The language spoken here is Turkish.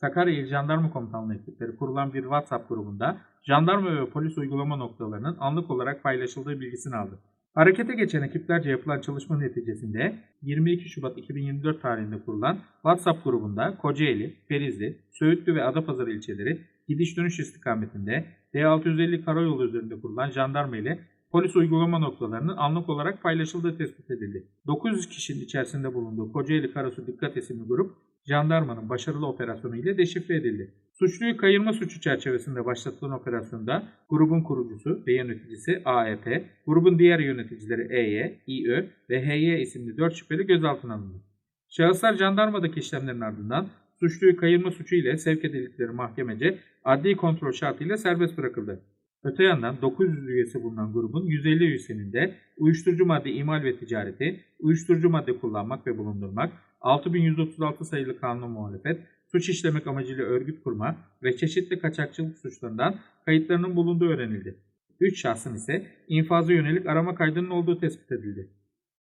Sakarya İl Jandarma Komutanlığı ekipleri kurulan bir WhatsApp grubunda jandarma ve polis uygulama noktalarının anlık olarak paylaşıldığı bilgisini aldı. Harekete geçen ekiplerce yapılan çalışma neticesinde 22 Şubat 2024 tarihinde kurulan WhatsApp grubunda Kocaeli, Ferizli, Söğütlü ve Adapazarı ilçeleri gidiş dönüş istikametinde D650 karayolu üzerinde kurulan jandarma ile polis uygulama noktalarının anlık olarak paylaşıldığı tespit edildi. 900 kişinin içerisinde bulunduğu Kocaeli Karasu Dikkat isimli grup jandarmanın başarılı operasyonu ile deşifre edildi. Suçluyu kayırma suçu çerçevesinde başlatılan operasyonda grubun kurucusu ve yöneticisi AEP, grubun diğer yöneticileri EY, İÖ ve HY isimli 4 şüpheli gözaltına alındı. Şahıslar jandarmadaki işlemlerin ardından suçluyu kayırma suçu ile sevk edildikleri mahkemece adli kontrol şartıyla serbest bırakıldı. Öte yandan 900 üyesi bulunan grubun 150 üyesinin de uyuşturucu madde imal ve ticareti, uyuşturucu madde kullanmak ve bulundurmak, 6136 sayılı kanuna muhalefet, suç işlemek amacıyla örgüt kurma ve çeşitli kaçakçılık suçlarından kayıtlarının bulunduğu öğrenildi. 3 şahsın ise infaza yönelik arama kaydının olduğu tespit edildi.